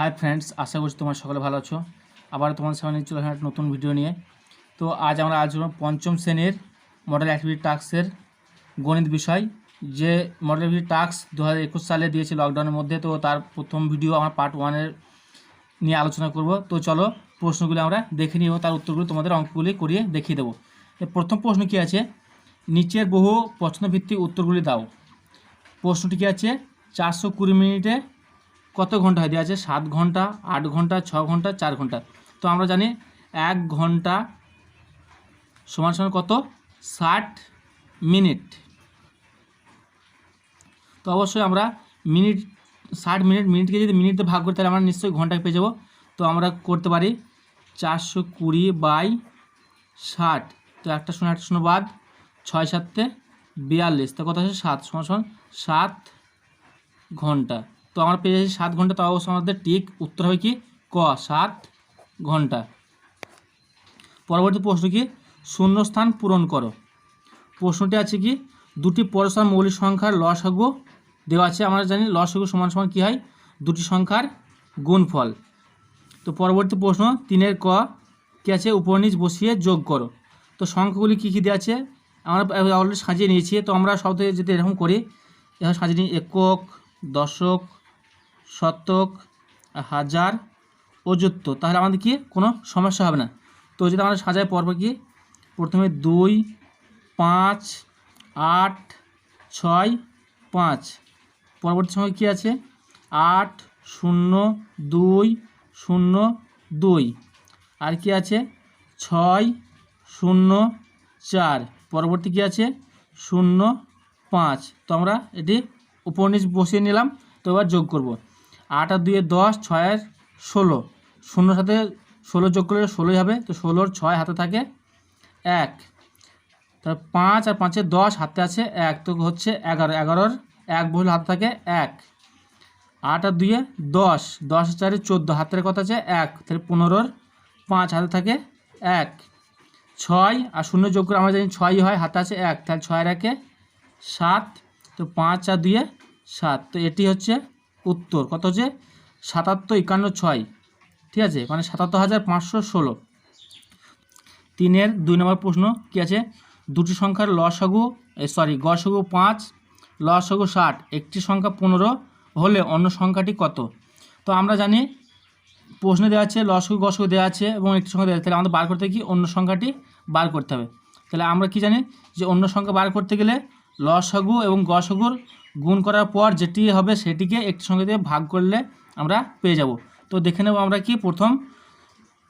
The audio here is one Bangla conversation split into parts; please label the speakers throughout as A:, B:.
A: হাই ফ্রেন্ডস আশা করছি তোমার সকলে ভালো আছো। আবার তোমার সামনে চলে আসলাম নতুন ভিডিও নিয়ে। তো আজ আমরা আলোচনা পঞ্চম শ্রেণির মডেল অ্যাক্টিভিটি টাস্কের গণিত বিষয়। যে মডেল অ্যাক্টিভিটি টাস্ক দু হাজার একুশ সালে দিয়েছে লকডাউনের মধ্যে, তো তার প্রথম ভিডিও আমরা পার্ট ওয়ানের নিয়ে আলোচনা করব। তো চলো প্রশ্নগুলি আমরা দেখে নিই তার উত্তরগুলি তোমাদের অঙ্কগুলি করিয়ে দেখিয়ে দেবো। প্রথম প্রশ্ন কী আছে? নিচের বহু প্রশ্নভিত্তিক উত্তরগুলি দাও। প্রশ্নটি কী আছে? চারশো কুড়ি মিনিটে কত ঘণ্টা দেওয়া আছে? সাত ঘণ্টা, আট ঘণ্টা, ছ ঘণ্টা, চার ঘণ্টা। তো আমরা জানি এক ঘণ্টা সমান সমান কত? ষাট মিনিট। তো অবশ্যই আমরা মিনিট, ষাট মিনিট, মিনিটকে যদি মিনিটে ভাগ করি, তাহলে আমরা নিশ্চয়ই ঘন্টায় পেয়ে যাব। তো আমরা করতে পারি চারশো কুড়ি বাই ষাট। তো একটা শূন্য একটা শূন্য বাদ ছয় সাতে বিয়াল্লিশ। তো কত আছে? সাত, সমান সমান সাত ঘণ্টা। তো আমরা পেয়ে যাচ্ছি সাত ঘণ্টা। তো অবশ্যই আমাদের ঠিক উত্তর হবে কি? ক, সাত ঘণ্টা। পরবর্তী প্রশ্ন কি? শূন্যস্থান পূরণ করো। প্রশ্নটি আছে কি? দুটি পরস্পর মৌলিক সংখ্যার লসাগু দেওয়া আছে। আমরা জানি লসাগু সমান সমান কী হয়? দুটি সংখ্যার গুণফল। তো পরবর্তী প্রশ্ন, তিনের ক, কী আছে? উপর নিচ বসিয়ে যোগ করো। তো সংখ্যাগুলি কী কী দেওয়া আছে? আমরা অলরেডি সাজিয়ে নিয়েছি। তো আমরা সব থেকে যদি এরকম করি এরকম সাজিয়ে নিই, একক, দশক শতক, হাজার অযুক্ত তাহলে আমাদের কি? কোনো সমস্যা হবে না। তো যদি আমরা সাজাই পর্ব কি? প্রথমে দুই, পাঁচ, আট, ছয়, পাঁচ। পরবর্তী সময় কী আছে? আট, শূন্য, দুই শূন্য, দুই। আর কি আছে? ছয়, শূন্য, চার। পরবর্তী কী আছে? শূন্য, পাঁচ। তো আমরা এটি উপর বসিয়ে নিলাম। তো এবার যোগ করব। আট আর দুয়ে দশ ছয়ের ষোলো। শূন্য সাথে ষোলো যোগ করলে ষোলোই হবে, তো ষোলোর ছয় হাতে থাকে এক। তার পাঁচ আর পাঁচের দশ হাতে আছে এক, তো হচ্ছে এগারো। এগারোর এক বহুল হাতে থাকে এক। আট আর দুয়ে দশ দশ চারে চোদ্দ, হাতের কথা আছে এক। তাহলে পনেরোর পাঁচ হাতে থাকে এক। ছয় আর শূন্য যোগ করে আমরা জানি ছয়ই হয়, হাতে আছে এক। তাহলে ছয়ের একে সাত, তো পাঁচ আর দুয়ে সাত, তো এটি হচ্ছে উত্তর, কত হচ্ছে সাতাত্তর একান্ন ছয়, ঠিক আছে? মানে সাতাত্তর হাজার পাঁচশো ষোলো। তিনের দুই নম্বর প্রশ্ন কী আছে? দুটি সংখ্যার লসাগু সরি গসাগু পাঁচ, লসাগু ষাট, একটি সংখ্যা পনেরো, হলে অন্য সংখ্যাটি কত? তো আমরা জানি প্রশ্নে দেওয়া আছে লসাগু, গসাগু দেওয়া আছে এবং একটি সংখ্যা দেওয়া আছে। তাহলে আমাদের বার করতে কি? অন্য সংখ্যাটি বার করতে হবে। তাহলে আমরা কি জানি? যে অন্য সংখ্যা বার করতে গেলে লসাগু এবং গসাগুর গুণ করার পর যেটি হবে সেটিকে একটি সংখ্যা দিয়ে ভাগ করলে আমরা পেয়ে যাব। তো দেখে নেব আমরা কি প্রথম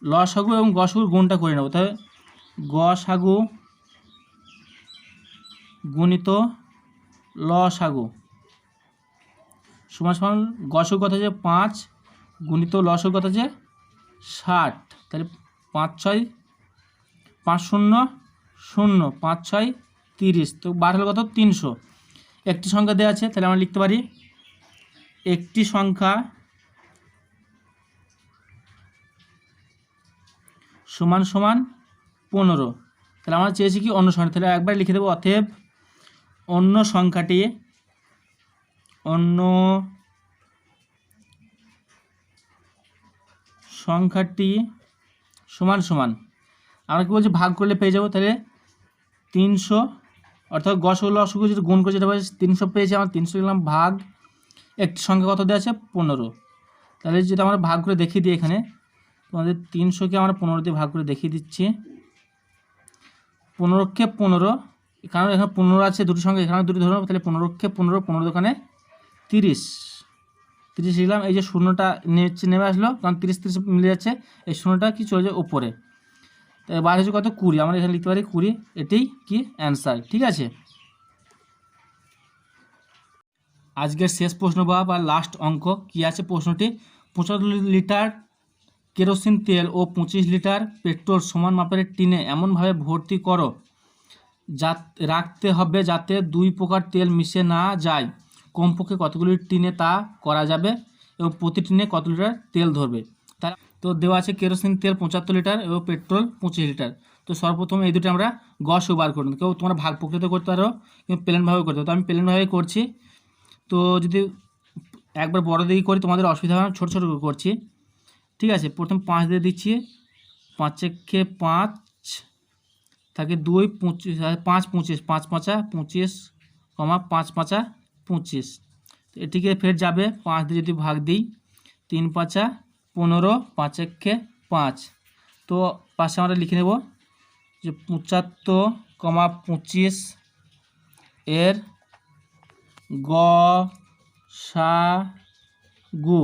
A: লসাগু এবং গসাগুর গুণটা করে নেব। তাহলে গসাগু গুণিত লসাগু সমান সমান গসাগু কথা যে পাঁচ গুণিত লসাগু কথা যে ষাট। তাহলে পাঁচ ছয় পাঁচ শূন্য শূন্য, পাঁচ ছয় তিরিশ। তো বার হলো কত? তিনশো। একটি সংখ্যা দেওয়া আছে, তাহলে আমরা লিখতে পারি একটি সংখ্যা সমান সমান পনেরো। তাহলে আমরা চেয়েছি কি অন্য সংখ্যা, তাহলে একবার লিখে দেবো, অতএব অন্য সংখ্যাটি অন্য সংখ্যাটি সমান সমান। আমরা কি বলছি? ভাগ করলে পেয়ে যাব, তাহলে তিনশো অর্থাৎ গসগুলো অসুখ যদি গুণ করে যেটা তিনশো পেয়েছি আমার তিনশো লিখলাম ভাগ। একটি সংখ্যা কত দেওয়া আছে? পনেরো। তাহলে যদি আমরা ভাগ করে দেখিয়ে দিই এখানে, তোমাদের তিনশোকে আমরা পনেরো দিয়ে ভাগ করে দেখিয়ে দিচ্ছি। পনেরোকে পনেরো, কারণ এখানে পনেরো আছে দুটি সংখ্যা, এখানে দুটি ধরো তাহলে পনেরোকে পনেরো পনেরো দোকানে তিরিশ। তিরিশ লিখলাম এই যে শূন্যটা নেচে নেমে আসলো, কারণ তিরিশ তিরিশ মিলে যাচ্ছে, এই শূন্যটা কি চলে যায় তাই বার হচ্ছে কত? কুড়ি। আমরা এখানে লিখতে পারি কুড়ি। এটাই কি? অ্যান্সার ঠিক আছে? আজকের শেষ প্রশ্ন বা বা লাস্ট অঙ্ক। কি আছে প্রশ্নটি? পঁচাত্তর লিটার কেরোসিন তেল ও পঁচিশ লিটার পেট্রোল সমান মাপের টিনে এমনভাবে ভর্তি করো যা রাখতে হবে যাতে দুই প্রকার তেল মিশে না যায়। কমপক্ষে কতগুলি টিনে তা করা যাবে? এবং প্রতি টিনে কত লিটার তেল ধরবে? তার তো দেওয়া আছে কেরোসিন তেল পঁচাত্তর লিটার এবং পেট্রোল পঁচিশ লিটার। তো সর্বপ্রথম এই দুটো আমরা গস বার করুন কেউ তোমরা ভাগ প্রকৃত করতে পারো কিন্তু প্লেনভাবে করতে পারো। তো আমি প্লেনভাবে করছি। তো যদি একবার বড় দিকে করি, তোমাদের অসুবিধা হবে ছোটো ছোটো করে করছি। ঠিক আছে, প্রথম পাঁচ দিয়ে দিচ্ছি। পাঁচেকে পাঁচ? থাকে দুই, পঁচিশ পাঁচ পঁচিশ, পাঁচ পাঁচা, পঁচিশ কমা পাঁচ পাঁচা, পঁচিশ। এটিকে ফের যাবে, পাঁচ দিয়ে যদি ভাগ দিই, তিন পাঁচা পনেরো পাঁচ একে পাঁচ। তো পাশে আমরা লিখে নেব যে পঁচাত্তর কমা পঁচিশ এর গ, সা, গু।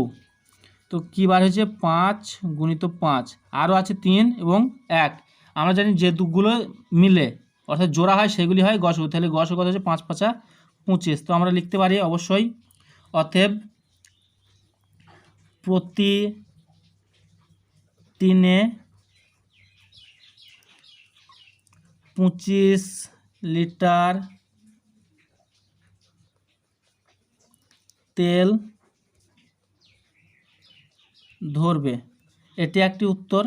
A: তো কী বার হয়েছে? পাঁচ গুণিত পাঁচ। আরও আছে তিন এবং এক। আমরা জানি যে দুগুলো মিলে, অর্থাৎ জোড়া হয়, সেগুলি হয় গসগু তাহলে গসগু কত হচ্ছে পাঁচ পাঁচা পঁচিশ। তো আমরা লিখতে পারি অবশ্যই অতএব প্রতি তিনে পঁচিশ লিটার তেল ধরবে। এটি একটি উত্তর,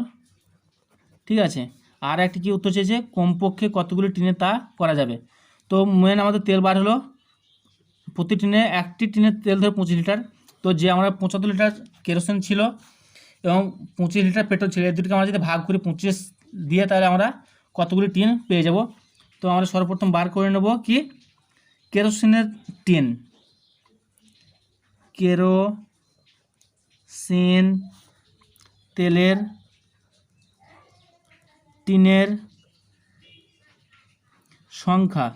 A: ঠিক আছে? আর একটি কি উত্তর চেয়েছে? কমপক্ষে কতগুলি টিনে তা করা যাবে? তো মেন আমাদের তেল বার হলো, প্রতি টিনে একটি টিনের তেল ধরে পঁচিশ লিটার। তো যে আমরা পঁচাত্তর লিটার কেরোসিন ছিল এবং পঁচিশ লিটার পেট্রোল এই দুটোকে আমরা যদি ভাগ করি পঁচিশ দিয়ে তাহলে আমরা কতগুলি টিন পেয়ে যাব? তো আমরা সর্বপ্রথম বার করে নেব কি? কেরোসিনের টিন। কেরোসিন তেলের টিনের সংখ্যা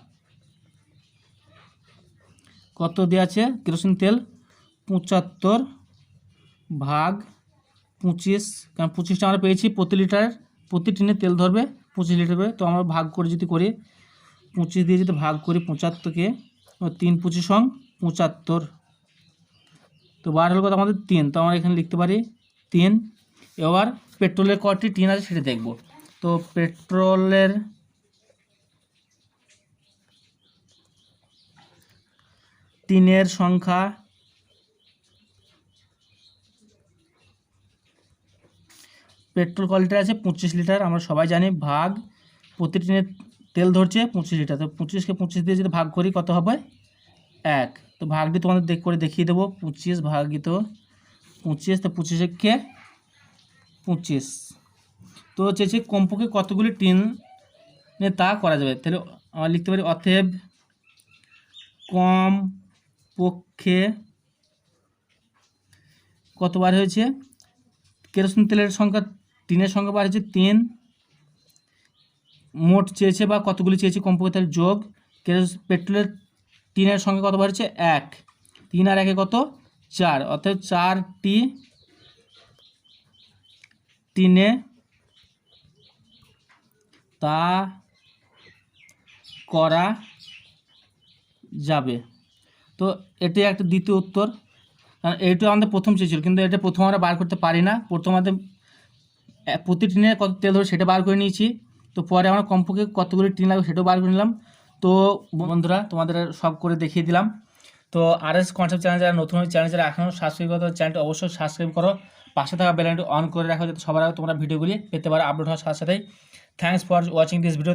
A: কত দেওয়া আছে? কেরোসিন তেল পঁচাত্তর ভাগ পঁচিশ, কারণ পঁচিশটা আমরা পেয়েছি প্রতি লিটার, প্রতি টিনে তেল ধরবে পঁচিশ লিটার করে। তো আমরা ভাগ করে যদি করি, পঁচিশ দিয়ে যদি ভাগ করি পঁচাত্তরকে তিন পঁচিশ সং পঁচাত্তর। তো বার হলো কত? আমাদের তিন। তো আমরা এখানে লিখতে পারি তিন। এবার পেট্রোলের কটি টিন আছে সেটা দেখব। তো পেট্রোলের টিনের সংখ্যা পেট্রোল কোয়ালিটি আছে পঁচিশ লিটার, আমরা সবাই জানি, ভাগ প্রতি টিনের তেল ধরছে পঁচিশ লিটার। তো পঁচিশকে পঁচিশ দিয়ে যদি ভাগ করি, কত হবে? এক। তো ভাগটি তোমাদের দেখ, করে দেখিয়ে দেবো, পঁচিশ ভাগিত পঁচিশ, তো পঁচিশে কে? পঁচিশ। তো চেয়েছে কমপক্ষে কতগুলি টিন তা করা যাবে? তাহলে আমরা লিখতে পারি অতএব কম পক্ষে কতবার হয়েছে? কেরোসিন তেলের সংখ্যা টিনের সংখ্যা বার হয়েছে তিন। মোট চেয়েছে বা কতগুলি চেয়েছে কমপক্ষে তার যোগ পেট্রোলের টিনের সংখ্যা কত হচ্ছে এক। তিন আর একে কত? চার। অর্থাৎ চারটি টিনে তা করা যাবে। তো এটি একটা দ্বিতীয় উত্তর। কারণ এইটা আমাদের প্রথম চেয়েছিল, কিন্তু এটা প্রথম আমরা বার করতে পারি না। প্রথম আমাদের প্রতি টিনে কত তেল ধরে সেটা বার করে নিয়েছি। তো পরে আমরা কমপক্ষে কতগুলি টিন লাগবে সেটাও বার করে নিলাম। তো বন্ধুরা, তোমাদের সব করে দেখিয়ে দিলাম। তো আর এস কনসেপ্ট চ্যানেল যারা নতুন চ্যানেল যারা এখনও সাবস্ক্রাইব করো চ্যানেলটি অবশ্যই সাবস্ক্রাইব করো। পাশে থাকা বেলাইনটি অন করে রাখো, যাতে সবার আগে তোমরা ভিডিওগুলি পেতে পারো আপলোড হওয়ার সাথে সাথেই। Thanks for watching this video